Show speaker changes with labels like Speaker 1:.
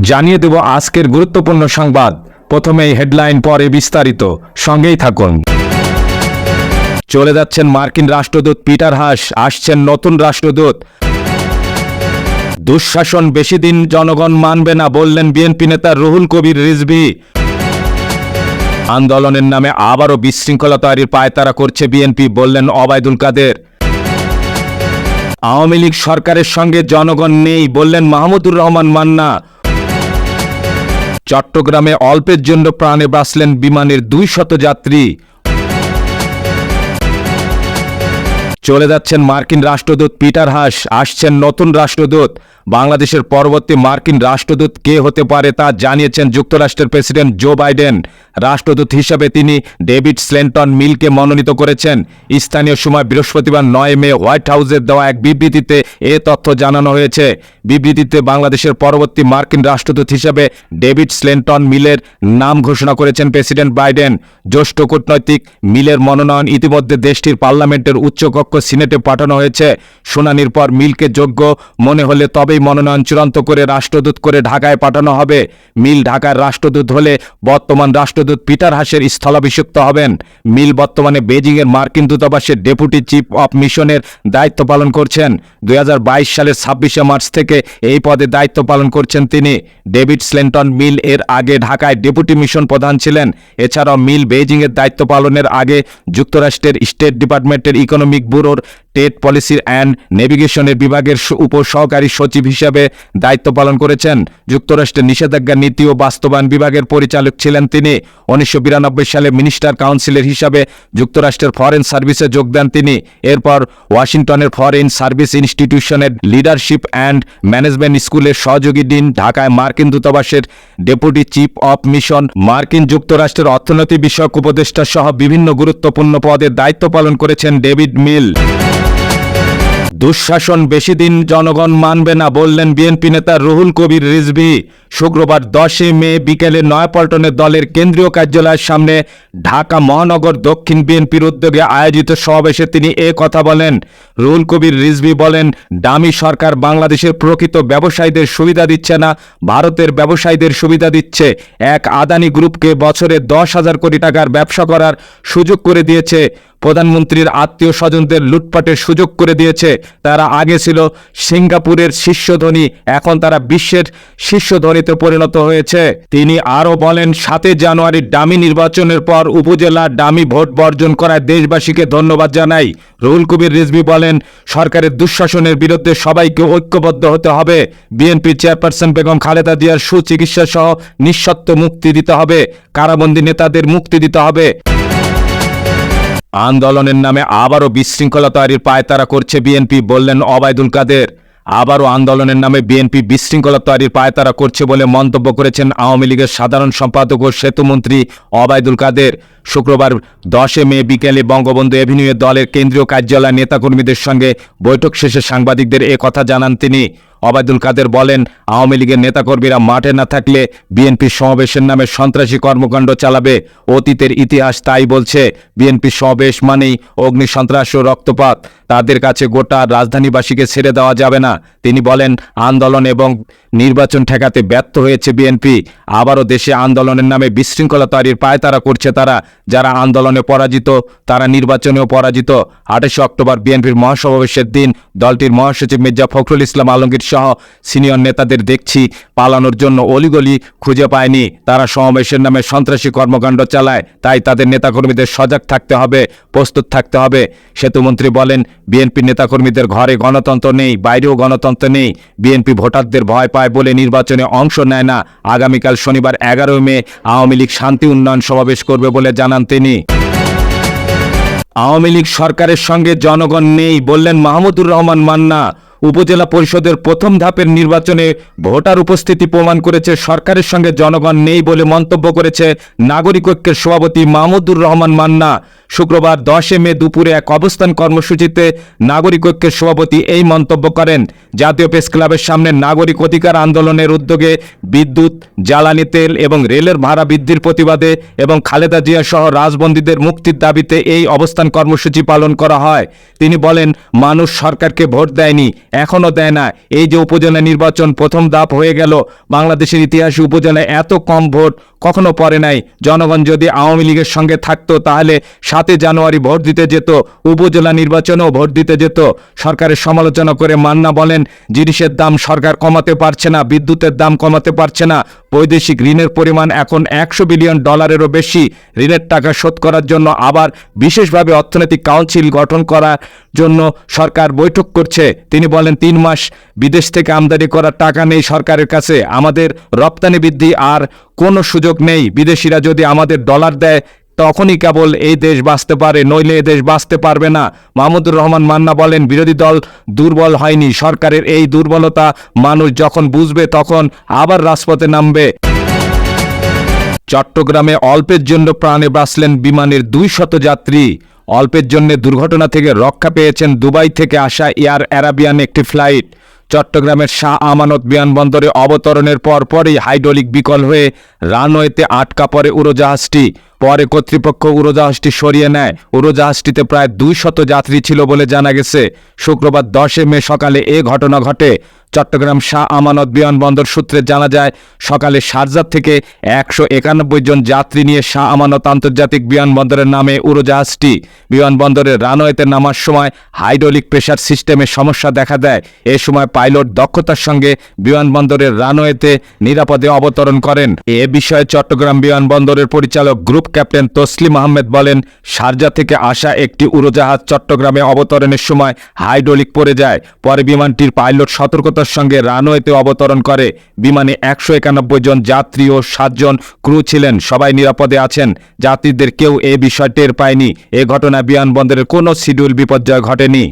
Speaker 1: জানিয়ে দেব আজকের গুরুত্বপূর্ণ সংবাদ। প্রথমেই হেডলাইন পরে বিস্তারিত। সঙ্গেই থাকুন। চলে যাচ্ছেন মার্কিন রাষ্ট্রদূত পিটার হাস। আসছেন নতুন রাষ্ট্রদূত। দুঃশাসন বেশি দিন জনগণ মানবে না বললেন বিএনপি নেতা রুহুল কবির রিজভি। আন্দোলনের নামে আবারও বিশৃঙ্খলা তৈরির পায়তারা করছে বিএনপি, বললেন অবায়দুল কাদের। আওয়ামী লীগ সরকারের সঙ্গে জনগণ নেই, বললেন মাহমুদুর রহমান মান্না। চট্টগ্রামে অল্পের জন্য প্রাণে বাঁচলেন বিমানের দুই শত যাত্রী। চলে যাচ্ছেন মার্কিন রাষ্ট্রদূত পিটার হাস, আসছেন নতুন রাষ্ট্রদূত। বাংলাদেশের পরবর্তী মার্কিন রাষ্ট্রদূত কে হতে পারে তা জানিয়েছেন যুক্তরাষ্ট্রের প্রেসিডেন্ট জো বাইডেন। রাষ্ট্রদূত হিসাবে তিনি ডেভিড স্লেন্টন মিলকে মনোনীত করেছেন। স্থানীয় সময় বৃহস্পতিবার নয় মে হোয়াইট হাউসের দেওয়া এক বিবৃতিতে এ তথ্য জানানো হয়েছে। বিবৃতিতে বাংলাদেশের পরবর্তী মার্কিন রাষ্ট্রদূত হিসাবে ডেভিড স্লেন্টন মিলের নাম ঘোষণা করেছেন প্রেসিডেন্ট বাইডেন। জ্যেষ্ঠ কূটনৈতিক মিলের মনোনয়ন ইতিমধ্যে দেশটির পার্লামেন্টের উচ্চকক্ষ সিনেটে পাঠানো হয়েছে। শুনানির পর মিলকে যোগ্য মনে হলে তবেই মনোনয়ন চূড়ান্ত করে রাষ্ট্রদূত করে ঢাকায় পাঠানো হবে। মিল ঢাকার রাষ্ট্রদূত হলে বর্তমান রাষ্ট্রদূত পিটার হাসের স্থলাভিষিক্ত হবেন। মিল বর্তমানে বেজিংয়ের মার্কিন দূতাবাসের ডেপুটি চিফ অফ মিশনের দায়িত্ব পালন করছেন। দুই হাজার বাইশ সালের ছাব্বিশে মার্চ থেকে এই পদে দায়িত্ব পালন করছেন তিনি। ডেভিড স্লেন্টন মিল এর আগে ঢাকায় ডেপুটি মিশন প্রধান ছিলেন। এছাড়াও মিল বেইজিংয়ের দায়িত্ব পালনের আগে যুক্তরাষ্ট্রের স্টেট ডিপার্টমেন্টের ইকোনমিক ব্যুরোর টেট পলিসি অ্যান্ড নেভিগেশনের বিভাগের স- উপসহকারী সচিব হিসাবে দায়িত্ব পালন করেছেন। যুক্তরাষ্ট্রের নিষেধাজ্ঞা নীতি ও বাস্তবায়ন বিভাগের পরিচালক ছিলেন তিনি। উনিশশো বিরানব্বই সালে মিনিস্টার কাউন্সিলের হিসাবে যুক্তরাষ্ট্রের ফরেন সার্ভিসে যোগ দেন তিনি। এরপর ওয়াশিংটনের ফরেন সার্ভিস ইনস্টিটিউশনের লিডারশিপ অ্যান্ড ম্যানেজমেন্ট স্কুলের সহযোগী ডিন ঢাকায় মার্কিন দূতাবাসের ডেপুটি চিফ অফ মিশন। মার্কিন যুক্তরাষ্ট্রের অর্থনীতি বিষয়ক উপদেষ্টা সহ বিভিন্ন গুরুত্বপূর্ণ পদে দায়িত্ব পালন করেছেন ডেভিড মিল। দুঃশাসন বেশি দিন জনগণ মানবে না বললেন বিএনপি নেতা রুহুল কবির রিজভি। শুক্রবার দশই মে বিকেলে নয়াপল্টনে দলের কেন্দ্রীয় কার্যালয়ের সামনে ঢাকা মহানগর দক্ষিণ বিএনপির উদ্যোগে আয়োজিত সমাবেশে তিনি এ কথা বলেন। রুহুল কবির রিজভি বলেন, দামি সরকার বাংলাদেশের প্রকৃত ব্যবসায়ীদের সুবিধা দিচ্ছে না, ভারতের ব্যবসায়ীদের সুবিধা দিচ্ছে। এক আদানি গ্রুপকে বছরে দশ হাজার কোটি টাকার ব্যবসা করার সুযোগ করে দিয়েছে। প্রধানমন্ত্রীর আত্মীয় স্বজনদের লুটপাটের সুযোগ করে দিয়েছে। তারা আগে ছিল সিঙ্গাপুরের শীর্ষ ধনী এখন তারা বিশ্বের শীর্ষ ধনীতে পরিণত হয়েছে। তিনি আরও বলেন, সাতই জানুয়ারি ডামি নির্বাচনের পর উপজেলা ডামি ভোট বর্জন করায় দেশবাসীকে ধন্যবাদ জানাই। রুহুল কবির রিজভি বলেন, সরকারের দুঃশাসনের বিরুদ্ধে সবাইকে ঐক্যবদ্ধ হতে হবে। বিএনপি চেয়ারপারসন বেগম খালেদা জিয়ার সুচিকিৎসা সহ নিঃশর্ত মুক্তি দিতে হবে। কারাবন্দী নেতাদের মুক্তি দিতে হবে। আন্দোলনের নামে আবারও বিশৃঙ্খলা তৈরির পায়তারা করছে বিএনপি, বললেন অবায়দুল কাদের। আবারও আন্দোলনের নামে বিএনপি বিশৃঙ্খলা তৈরির পায়তারা করছে বলে মন্তব্য করেছেন আওয়ামী লীগের সাধারণ সম্পাদক ও সেতুমন্ত্রী অবায়দুল কাদের। শুক্রবার দশে মে বিকেলে বঙ্গবন্ধু এভিনিউয়ে দলের কেন্দ্রীয় কার্যালয় নেতাকর্মীদের সঙ্গে বৈঠক শেষে সাংবাদিকদের কথা জানান তিনি। অবায়দুল কাদের বলেন, আওয়ামী লীগের নেতাকর্মীরা মাঠে না থাকলে বিএনপি সমাবেশের নামে সন্ত্রাসী কর্মকাণ্ড চালাবে। অতীতের ইতিহাস তাই বলছে, বিএনপি সমাবেশ মানেই অগ্নি সন্ত্রাস ও রক্তপাত। তাদের কাছে গোটা রাজধানীবাসীকে ছেড়ে দেওয়া যাবে না। তিনি বলেন, আন্দোলন এবং নির্বাচন ঠেকাতে ব্যর্থ হয়েছে বিএনপি। আবারও দেশে আন্দোলনের নামে বিশৃঙ্খলা তৈরির পায়তারা করছে তারা। যারা আন্দোলনে পরাজিত, তারা নির্বাচনেও পরাজিত। আঠাশে অক্টোবর বিএনপির মহাসমাবেশের দিন দলটির মহাসচিব মির্জা ফখরুল ইসলাম আলমগীর সহ সিনিয়র নেতাদের দেখছি, পালানোর জন্য অলিগলি খুঁজে পায়নি। তারা সমাবেশের নামে সন্ত্রাসী কর্মকাণ্ড চালায়, তাই তাদের নেতাকর্মীদের সজাগ থাকতে হবে, প্রস্তুত থাকতে হবে। সেতুমন্ত্রী বলেন বিএনপি নেতাকর্মীদের ঘরে গণতন্ত্র নেই, বাইরেও গণতন্ত্র নেই। বিএনপি ভোটারদের ভয় পায় বলে নির্বাচনে অংশ নেয় না। আগামীকাল শনিবার এগারোই মে আওয়ামী লীগ শান্তি উন্নয়ন সমাবেশ করবে বলে জানান তিনি। আওয়ামী লীগ সরকারের সঙ্গে জনগণ নেই বললেন মাহমুদুর রহমান মান্না। উপজেলা পরিষদের প্রথম ধাপের নির্বাচনে ভোটার উপস্থিতি প্রমাণ করেছে সরকারের সঙ্গে জনগণ নেই বলে মন্তব্য করেছে নাগরিক ঐক্যের সভাপতি মাহমুদুর রহমান মান্না। শুক্রবার দশে মে দুপুরে এক অবস্থান কর্মসূচিতে নাগরিক ঐক্যের সভাপতি এই মন্তব্য করেন। জাতীয় প্রেস ক্লাবের সামনে নাগরিক অধিকার আন্দোলনের উদ্যোগে বিদ্যুৎ, জ্বালানি তেল এবং রেলের ভাড়া বৃদ্ধির প্রতিবাদে এবং খালেদা জিয়া সহ রাজবন্দীদের মুক্তির দাবিতে এই অবস্থান কর্মসূচি পালন করা হয়। তিনি বলেন, মানুষ সরকারকে ভোট দেয়নি এখনও দেয় না। এই যে উপজেলা নির্বাচন প্রথম ধাপ হয়ে গেল, বাংলাদেশের ইতিহাসে উপজেলায় এত কম ভোট কখনো পড়ে নাই। জনগণ যদি আওয়ামী লীগের সঙ্গে থাকতো, তাহলে সাতই জানুয়ারি ভোট দিতে যেত, উপজেলা নির্বাচনেও ভোট দিতে যেত। সরকারের সমালোচনা করে মান্না বলেন, জিনিসের দাম সরকার কমাতে পারছে না, বিদ্যুতের দাম কমাতে পারছে না। বৈদেশিক ঋণের পরিমাণ এখন একশো বিলিয়ন ডলারেরও বেশি। ঋণের টাকা শোধ করার জন্য আবার বিশেষভাবে অর্থনৈতিক কাউন্সিল গঠন করার জন্য সরকার বৈঠক করছে। তিনি বলেন তিন মাস বিদেশ থেকে আমদানি করার টাকা নেই সরকারের কাছে, আমাদের রপ্তানি বৃদ্ধি আর কোনো সুযোগ নেই। বিদেশিরা যদি আমাদের ডলার দেয়, তখনই কেবল এই দেশ বাঁচতে পারে, নইলে দেশ বাঁচতে পারবে না। মাহমুদুর রহমান মান্না বলেন, বিরোধী দল দুর্বল হয়নি, সরকারের এই দুর্বলতা মানুষ যখন বুঝবে, তখন আবার রাজপথে নামবে। চট্টগ্রামে অল্পের জন্য প্রাণে বাঁচলেন বিমানের দুই শত যাত্রী। অল্পের জন্য দুর্ঘটনা থেকে রক্ষা পেয়েছেন দুবাই থেকে আসা এয়ার অ্যারাবিয়ান একটি ফ্লাইট। চট্টগ্রামের শাহ আমানত বিমানবন্দরে অবতরণের পর পরই হাইড্রোলিক বিকল হয়ে রানওয়েতে আটকা পড়ে উড়োজাহাজটি। পরে কর্তৃপক্ষ উড়োজাহাজটি সরিয়ে নেয়। উড়োজাহাজটিতে প্রায় দুই শত যাত্রী ছিল বলে জানা গেছে। শুক্রবার দশে মে সকালে এ ঘটনা ঘটে। চট্টগ্রাম শাহ আমানত বিমানবন্দর সূত্রে জানা যায়, সকালে শারজাত থেকে একশো একানব্বই জন যাত্রী নিয়ে শাহ আমানত আন্তর্জাতিক বিমানবন্দরের নামে উড়োজাহাজটি। বিমানবন্দরের রানওয়েতে নামার সময় হাইড্রোলিক প্রেশার সিস্টেমে সমস্যা দেখা দেয়। এ সময় পাইলট দক্ষতার সঙ্গে বিমানবন্দরের রানওয়েতে নিরাপদে অবতরণ করেন। এ বিষয়ে চট্টগ্রাম বিমানবন্দরের পরিচালক গ্রুপ ক্যাপ্টেন তসলিম আহমেদ বলেন শারজা থেকে আসা একটি উড়োজাহাজ চট্টগ্রামে অবতরণের সময় হাইড্রোলিক পড়ে যায়। পরে বিমানটির পাইলট সতর্কতার সঙ্গে রানওয়েতে অবতরণ করে। বিমানে একশো একানব্বই জন যাত্রী ও সাতজন ক্রু ছিলেন। সবাই নিরাপদে আছেন। যাত্রীদের কেউ এ বিষয় টের পায়নি। এ ঘটনা বিমানবন্দরের কোনো শিডিউল বিপর্যয় ঘটেনি।